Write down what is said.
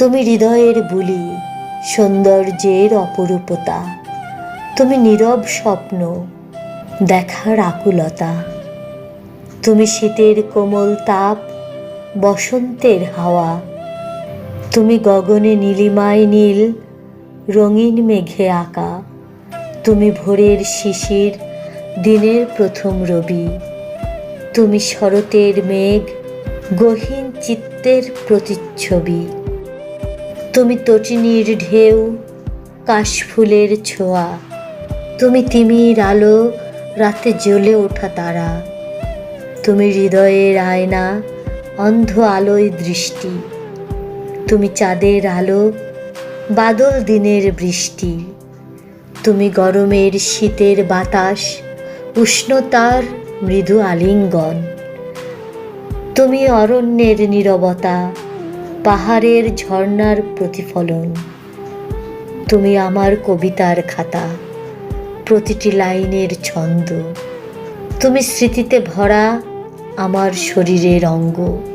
তুমি হৃদয়ের বুলি, সৌন্দর্যের অপরূপতা। তুমি নীরব স্বপ্ন, দেখার আকুলতা। তুমি শীতের কোমল তাপ, বসন্তের হাওয়া। তুমি গগনে নীলিমায় নীল, রঙিন মেঘে আঁকা। তুমি ভোরের শিশির, দিনের প্রথম রবি। তুমি শরতের মেঘ, গহীন চিত্তের প্রতিচ্ছবি। তুমি তটিনীর ঢেউ, কাশফুলের ছোঁয়া। তুমি তিমির আলো, রাতে জ্বলে ওঠা তারা। তুমি হৃদয়ের আয়না, অন্ধ আলোয় দৃষ্টি। তুমি চাঁদের আলো, বাদল দিনের বৃষ্টি। তুমি গরমের শীতের বাতাস, উষ্ণতার মৃদু আলিঙ্গন। তুমি অরণ্যের নীরবতা পাহাড়ের ঝর্ণার প্রতিফলন। তুমি আমার কবিতার খাতা, প্রতিটি লাইনের ছন্দ। তুমি স্মৃতিতে ভরা আমার শরীরের অঙ্গ।